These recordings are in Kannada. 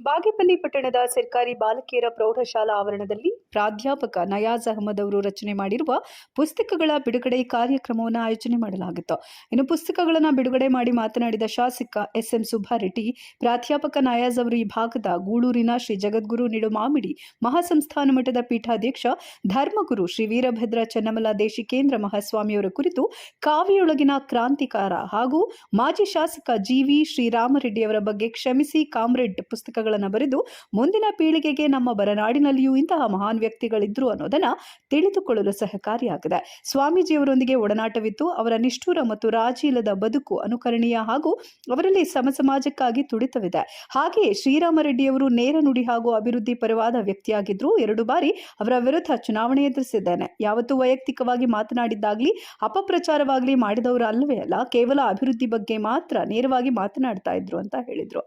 ಬಾಗೇಪಲ್ಲಿ ಪಟ್ಟಣದ ಸರ್ಕಾರಿ ಬಾಲಕಿಯರ ಪ್ರೌಢಶಾಲಾ ಆವರಣದಲ್ಲಿ ಪ್ರಾಧ್ಯಾಪಕ ನಯಾಜ್ ಅಹಮದ್ ಅವರು ರಚನೆ ಮಾಡಿರುವ ಪುಸ್ತಕಗಳ ಬಿಡುಗಡೆ ಕಾರ್ಯಕ್ರಮವನ್ನು ಆಯೋಜನೆ ಮಾಡಲಾಗಿತ್ತು. ಇನ್ನು ಪುಸ್ತಕಗಳನ್ನು ಬಿಡುಗಡೆ ಮಾಡಿ ಮಾತನಾಡಿದ ಶಾಸಕ ಎಸ್ ಎಂ ಸುಬ್ಬಾರೆಡ್ಡಿ, ಪ್ರಾಧ್ಯಾಪಕ ನಯಾಜ್ ಅವರು ಈ ಭಾಗದ ಗೂಳೂರಿನ ಶ್ರೀ ಜಗದ್ಗುರು ನಿಡುಮಾಮಿಡಿ ಮಹಾಸಂಸ್ಥಾನ ಮಠದ ಪೀಠಾಧ್ಯಕ್ಷ ಧರ್ಮಗುರು ಶ್ರೀ ವೀರಭದ್ರ ಚನ್ನಮಲ ದೇಶಿಕೇಂದ್ರ ಮಹಾಸ್ವಾಮಿಯವರ ಕುರಿತು ಕಾವಿಯೊಳಗಿನ ಕ್ರಾಂತಿಕಾರ ಹಾಗೂ ಮಾಜಿ ಶಾಸಕ ಜಿವಿ ಶ್ರೀರಾಮರೆಡ್ಡಿಯವರ ಬಗ್ಗೆ ಕ್ಷಮಿಸಿ ಕಾಮ್ರೆಡ್ ಪುಸ್ತಕಗಳನ್ನು ಬರೆದು ಮುಂದಿನ ಪೀಳಿಗೆಗೆ ನಮ್ಮ ಬರನಾಡಿನಲ್ಲಿಯೂ ಇಂತಹ ಮಹಾನ್ ವ್ಯಕ್ತಿಗಳಿದ್ರು ಅನ್ನೋದನ್ನ ತಿಳಿದುಕೊಳ್ಳಲು ಸಹಕಾರಿಯಾಗಿದೆ. ಸ್ವಾಮೀಜಿಯವರೊಂದಿಗೆ ಒಡನಾಟವಿತ್ತು. ಅವರ ನಿಷ್ಠುರ ಮತ್ತು ರಾಜೀಲದ ಬದುಕು ಅನುಕರಣೀಯ ಹಾಗೂ ಅವರಲ್ಲಿ ಸಮಸಮಾಜಕ್ಕಾಗಿ ತುಡಿತವಿದೆ. ಹಾಗೆಯೇ ಶ್ರೀರಾಮರೆಡ್ಡಿಯವರು ನೇರ ನುಡಿ ಹಾಗೂ ಅಭಿವೃದ್ಧಿ ಪರವಾದ ವ್ಯಕ್ತಿಯಾಗಿದ್ರು. ಎರಡು ಬಾರಿ ಅವರ ವಿರುದ್ಧ ಚುನಾವಣೆ ಎದುರಿಸಿದ್ದೇನೆ. ಯಾವತ್ತೂ ವೈಯಕ್ತಿಕವಾಗಿ ಮಾತನಾಡಿದ್ದಾಗ್ಲಿ, ಅಪಪ್ರಚಾರವಾಗ್ಲಿ ಮಾಡಿದವರು ಅಲ್ಲವೇ ಅಲ್ಲ, ಕೇವಲ ಅಭಿವೃದ್ಧಿ ಬಗ್ಗೆ ಮಾತ್ರ ನೇರವಾಗಿ ಮಾತನಾಡ್ತಾ ಇದ್ರು ಅಂತ ಹೇಳಿದ್ರು.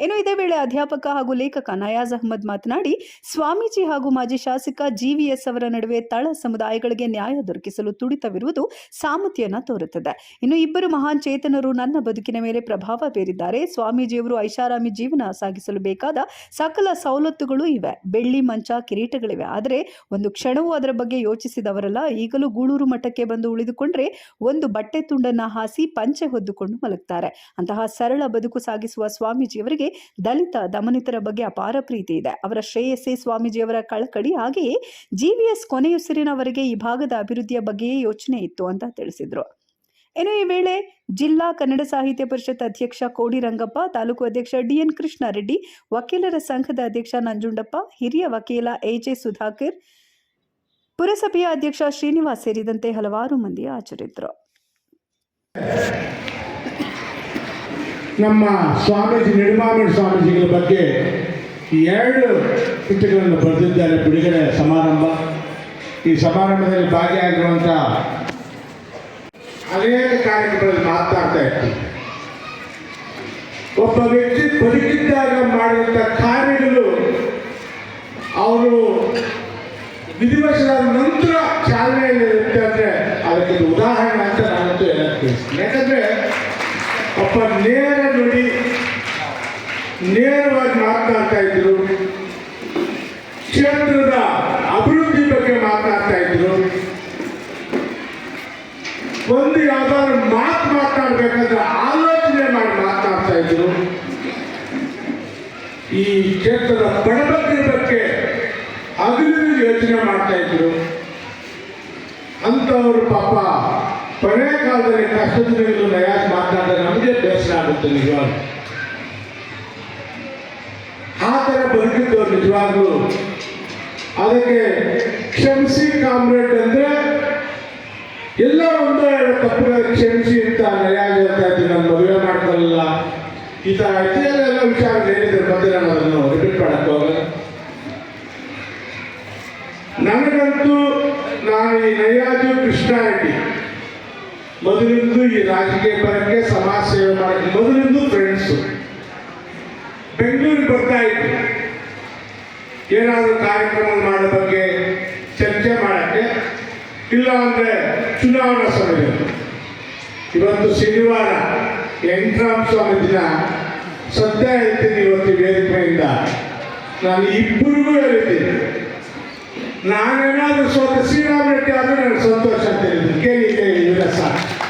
ಇನ್ನು ಇದೇ ವೇಳೆ ಅಧ್ಯಾಪಕ ಹಾಗೂ ಲೇಖಕ ನಯಾಜ್ ಅಹಮದ್ ಮಾತನಾಡಿ, ಸ್ವಾಮೀಜಿ ಹಾಗೂ ಮಾಜಿ ಶಾಸಕ ಜಿವಿಎಸ್ ಅವರ ನಡುವೆ ತಳ ಸಮುದಾಯಗಳಿಗೆ ನ್ಯಾಯ ದೊರಕಿಸಲು ತುಡಿತವಿರುವುದು ಸಾಮರ್ಥ್ಯನ ತೋರುತ್ತದೆ. ಇನ್ನು ಇಬ್ಬರು ಮಹಾನ್ ಚೇತನರು ನನ್ನ ಬದುಕಿನ ಮೇಲೆ ಪ್ರಭಾವ ಬೀರಿದ್ದಾರೆ. ಸ್ವಾಮೀಜಿಯವರು ಐಷಾರಾಮಿ ಜೀವನ ಸಾಗಿಸಲು ಬೇಕಾದ ಸಕಲ ಸವಲತ್ತುಗಳು ಇವೆ. ಬೆಳ್ಳಿ, ಮಂಚ, ಕಿರೀಟಗಳಿವೆ. ಆದರೆ ಒಂದು ಕ್ಷಣವೂ ಅದರ ಬಗ್ಗೆ ಯೋಚಿಸಿದವರಲ್ಲ. ಈಗಲೂ ಗೂಳೂರು ಮಠಕ್ಕೆ ಬಂದು ಉಳಿದುಕೊಂಡ್ರೆ ಒಂದು ಬಟ್ಟೆ ತುಂಡನ್ನ ಹಾಸಿ ಪಂಚೆ ಹೊದ್ದುಕೊಂಡು ಮಲಗ್ತಾರೆ. ಅಂತಹ ಸರಳ ಬದುಕು ಸಾಗಿಸುವ ಸ್ವಾಮೀಜಿಯವರಿಗೆ ದಲಿತ ದಮನಿತರ ಬಗ್ಗೆ ಅಪಾರ ಪ್ರೀತಿ ಇದೆ. ಅವರ ಶ್ರೇಯಸ್ಸೇ ಸ್ವಾಮೀಜಿಯವರ ಕಳಕಳಿ ಹಾಗೆಯೇ ಜಿವಿಎಸ್ ಕೊನೆಯುಸಿರಿನವರೆಗೆ ಈ ಭಾಗದ ಅಭಿವೃದ್ಧಿಯ ಬಗ್ಗೆಯೇ ಯೋಚನೆ ಇತ್ತು ಅಂತ ತಿಳಿಸಿದ್ರು. ಇನ್ನು ಈ ವೇಳೆ ಜಿಲ್ಲಾ ಕನ್ನಡ ಸಾಹಿತ್ಯ ಪರಿಷತ್ ಅಧ್ಯಕ್ಷ ಕೋಡಿ ರಂಗಪ್ಪ ತಾಲೂಕು ಅಧ್ಯಕ್ಷ ಡಿಎನ್ ಕೃಷ್ಣಾರೆಡ್ಡಿ, ವಕೀಲರ ಸಂಘದ ಅಧ್ಯಕ್ಷ ನಂಜುಂಡಪ್ಪ, ಹಿರಿಯ ವಕೀಲ ಎಜೆ ಸುಧಾಕರ್, ಪುರಸಭೆಯ ಅಧ್ಯಕ್ಷ ಶ್ರೀನಿವಾಸ್ ಸೇರಿದಂತೆ ಹಲವಾರು ಮಂದಿ ಹಾಜರಿದ್ದರು. ನಮ್ಮ ಸ್ವಾಮೀಜಿ ನಿಡುಮಾಮಿಡಿ ಸ್ವಾಮೀಜಿಗಳ ಬಗ್ಗೆ ಎರಡು ಕೃತಿಗಳನ್ನು ಬರೆದಿದ್ದಾರೆ. ಬಿಡುಗಡೆ ಸಮಾರಂಭ. ಈ ಸಮಾರಂಭದಲ್ಲಿ ಭಾಗಿಯಾಗಿರುವಂಥ ಅನೇಕ ಕಾರ್ಯಕ್ರಮಗಳಲ್ಲಿ ಮಾತನಾಡ್ತಾ ಇರ್ತೀವಿ. ಒಬ್ಬ ವ್ಯಕ್ತಿ ಬದುಕಿದ್ದಾಗ ಮಾಡಿದಂಥ ಕಾರ್ಯಗಳು ಅವರು ವಿಧಿವಶರಾದ ನಂತರ ಚಾಲನೆಯಲ್ಲಿ ಇರುತ್ತೆ ಅಂದರೆ ಅದಕ್ಕೆ ಉದಾಹರಣೆ ಅಂತ ನಾನಂತೂ ಹೇಳಕ್ಕೆ ಯಾಕಂದರೆ ಒಬ್ಬ ನೇರ ನುಡಿ ನೇರವಾಗಿ ಮಾತನಾಡ್ತಾ ಇದ್ರು ಅಭಿವೃದ್ಧಿ ಬಗ್ಗೆ ಮಾತನಾಡ್ತಾ ಇದ್ರು. ಒಂದು ಯಾವ್ದಾದ್ರು ಮಾತು ಮಾತನಾಡ್ಬೇಕಾದ್ರೆ ಆಲೋಚನೆ ಮಾಡಿ ಮಾತನಾಡ್ತಾ ಇದ್ರು. ಈ ಕ್ಷೇತ್ರದ ಬಡಬಗ್ಗರ ಬಗ್ಗೆ ಅಭಿವೃದ್ಧಿ ಯೋಚನೆ ಮಾಡ್ತಾ ಇದ್ರು. ಅಂಥವ್ರು ಪಾಪ ಕೊನೆಯ ಕಾಲದಲ್ಲಿ ಕಷ್ಟದ ಮೇಲೂ ನಯಾಸ್ ಮಾತನಾಡಿದ್ರೆ ನಮಗೆ ಬೇಸರ ಆಗುತ್ತೆ ನಿಜವಾಗ್ಲು. ಆ ಥರ ನಿಜವಾಗ್ಲು ಅದಕ್ಕೆ ಕ್ಷಮಿಸಿ ಕಾಮ್ರೇಡ್ ಅಂದ್ರೆ ಎಲ್ಲ ಒಂದು ಎರಡು ತಪ್ಪಿನ ಕ್ಷಮಿಸಿ ಅಂತ ಇದ್ದೀನಿ ನಾನು ಮದುವೆ ಮಾಡ್ಕೊಳ್ಳಲ್ಲ ಈ ಥರ ಎಲ್ಲ ವಿಚಾರ ಹೇಳಿದ್ರೆ. ಮತ್ತೆ ನಾನು ಅದನ್ನು ರಿಪೀಟ್ ಹೋಗಲ್ಲ. ನನಗಂತೂ ನಾನು ಈ ನೈರಾಜು ಕೃಷ್ಣಾರೆಡ್ಡಿ, ಮೊದಲಿಂದು ಈ ರಾಜಕೀಯ ಪರಕ್ಕೆ ಸಮಾಜ ಸೇವೆ ಮಾಡಕ್ಕೆ, ಮೊದಲಿಂದು ಫ್ರೆಂಡ್ಸು ಬೆಂಗಳೂರಿಗೆ ಬರ್ತಾ ಇತ್ತು ಏನಾದರೂ ಕಾರ್ಯಕ್ರಮ ಮಾಡೋ ಬಗ್ಗೆ ಚರ್ಚೆ ಮಾಡಕ್ಕೆ ಇಲ್ಲ ಅಂದ್ರೆ ಚುನಾವಣಾ ಸಮಯ ಇವತ್ತು ಶನಿವಾರ ಎಂಟ್ರಾಮ್ ಸ್ವಾಮಿ ದಿನ. ಸದ್ಯ ಹೇಳ್ತೀನಿ ಇವತ್ತು ವೇದಿಕೆಯಿಂದ. ನಾನು ಇಬ್ಬರಿಗೂ ಹೇಳ್ತೀನಿ ನಾನೇನಾದ್ರೂ ಸ್ವತಃ ಶ್ರೀರಾಮ್ ರೆಡ್ಡಿ ಆದ್ರೂ ನನಗೆ ಸಂತೋಷ ಅಂತ ಹೇಳಿದ್ದೀನಿ. ಕೇಳಿ ಕೇಳಿ ಸಾಕು.